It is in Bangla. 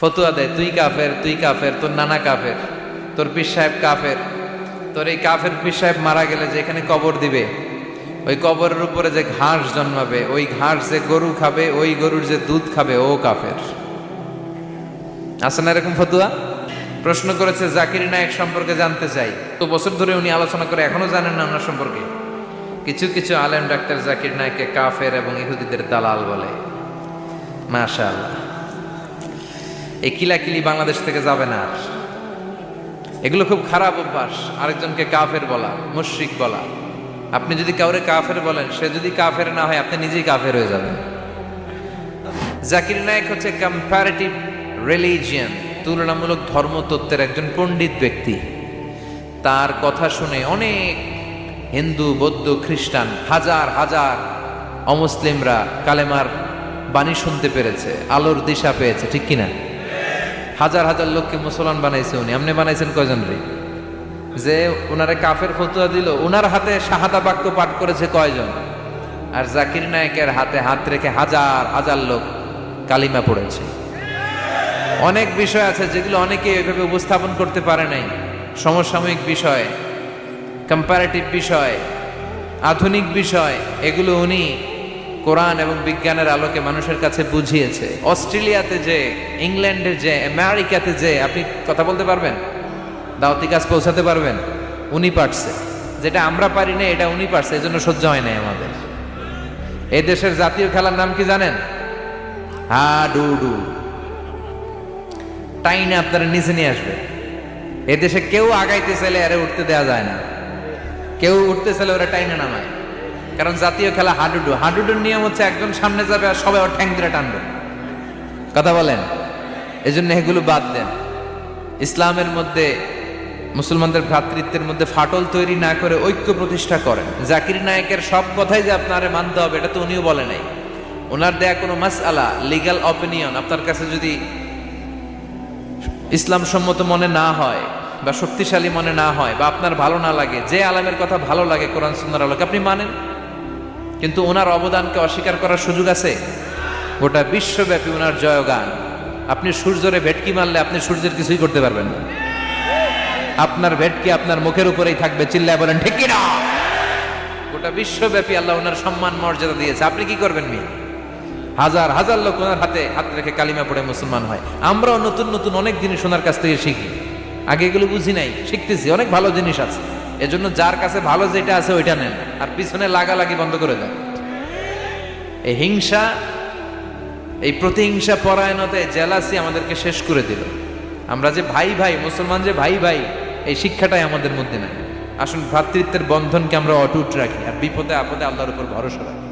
ফতুয়া দেয়, তুই কাফের তুই কাফের, তোর নানা কাফের, তোর পীর সাহেব কাফের, তোর এই কাফের পীর সাহেব মারা গেলে যে এখানে কবর দিবে, ওই কবরের উপরে যে ঘাস জন্মাবে, ওই ঘাস যে গরু খাবে, ওই গরুর যে দুধ খাবে, ও কাফের। আছে না এরকম ফতুয়া? প্রশ্ন করেছে জাকির নায়ক সম্পর্কে জানতে চাই। তো বছর ধরে উনি আলোচনা করে এখনও জানেন না ওনার সম্পর্কে। কিছু কিছু আলেম ডাক্তার জাকির নায়ককে কাফের এবং ইহুদিদের দালাল বলে। মাশাআল্লাহ। এই কিলাকিলি বাংলাদেশ থেকে যাবে না আর। এগুলো খুব খারাপ অভ্যাস, আরেকজনকে কাফের বলা, মুশ্রিক বলা। আপনি যদি কাউরে কাফের বলেন, সে যদি কাফের না হয়, আপনি নিজেই কাফের হয়ে যাবেন। জাকির নায়ক হচ্ছে কম্পারেটিভ রিলিজিয়ান তুলনামূলক ধর্মতত্ত্বের একজন পণ্ডিত ব্যক্তি। তার কথা শুনে অনেক হিন্দু, বৌদ্ধ, খ্রিস্টান, হাজার হাজার অমুসলিমরা কালেমার বাণী শুনতে পেরেছে, আলোর দিশা পেয়েছে, ঠিক কিনা? হাজার হাজার লোককে মুসলমান বানাইছে উনি। আপনি বানাইছেন কয়জন রে? যে ওনারে কাফের ফতুয়া দিল ওনার হাতে শাহাদা বাক্য পাঠ করেছে কয়জন? আর জাকির নায়কের হাতে হাত রেখে হাজার হাজার লোক কালিমা পড়েছে। অনেক বিষয় আছে যেগুলো অনেকে এভাবে উপস্থাপন করতে পারে নাই। সমসাময়িক বিষয় কম্পারেটিভ বিষয়, আধুনিক বিষয়, এগুলো উনি কোরআন এবং বিজ্ঞানের আলোকে মানুষের কাছে বুঝিয়েছে। অস্ট্রেলিয়াতে যে, ইংল্যান্ডে যে, আমেরিকাতে যে, আপনি কথা বলতে পারবেন? দাওয়াতি কাজ পৌঁছাতে পারবেন? উনি পারছে। যেটা আমরা পারি না, এটা উনি পারছে। এই জন্য সহ্য হয় নাই আমাদের। এই দেশের জাতীয় খেলার নাম কি জানেন? হা ডু ডু টাইনে আপনারা নিচে নিয়ে আসবে। এদেশে কেউ আগাইতে চাইলে আরে উঠতে দেওয়া যায় না। কেউ উঠতে চাইলে ওরা টাইনে নামায়। কারণ জাতীয় খেলা হাডুডু। হাডুডুর নিয়ম হচ্ছে একজন সামনে যাবে আর সবাই ওর ঠ্যাং ধরে টানবে। কথা বলেন? এই জন্য এগুলো বাদ দেন। ইসলামের মধ্যে, মুসলমানদের ভ্রাতৃত্বের মধ্যে ফাটল তৈরি না করে ঐক্য প্রতিষ্ঠা করেন। জাকির নায়কের সব কথাই যে আপনারে মানতে হবে, এটা তো উনিও বলে নাই। ওনার দেয়া কোনো মাস আলা লিগাল অপিনিয়ন আপনার কাছে যদি ইসলাম সম্মত মনে না হয় বা শক্তিশালী মনে না হয় বা আপনার ভালো না লাগে, যে আলামের কথা ভালো লাগে, কোরআন সুন্দর আলোকে, আপনি মানেন? কিন্তু ওনার অবদানকে অস্বীকার করার সুযোগ আছে। গোটা বিশ্বব্যাপী ওনার জয়গান। আপনি সূর্যরে ভেটকি মারলে আপনি সূর্যের কিছুই করতে পারবেন না। আপনার ভেটকি আপনার মুখের উপরেই থাকবে, চিল্লায় বলেন, ঠিক না গোটা বিশ্বব্যাপী আল্লাহ ওনার সম্মান, মর্যাদা দিয়েছে। আপনি কি করবেন মি হাজার হাজার লোক ওনার হাতে, হাত রেখে কালিমা পড়ে মুসলমান হয়। আমরাও নতুন নতুন অনেক জিনিস ওনার কাছ থেকে শিখি। আগে এগুলো বুঝি নাই, শিখতেছি, অনেক ভালো জিনিস আছে। এজন্য যার কাছে ভালো যেটা আছে ওইটা নেন। আর পিছনে লাগালাগি বন্ধ করে দেন। এই হিংসা, এই প্রতিহিংসা পরায়ণতায় জেলাসি আমাদেরকে শেষ করে দিল। আমরা যে ভাই ভাই, মুসলমান যে ভাই ভাই, এই শিক্ষাটাই আমাদের মধ্যে নাই। আসুন ভ্রাতৃত্বের বন্ধনকে আমরা অটুট রাখি আর বিপদে আপদে আল্লাহর উপর ভরসা রাখি।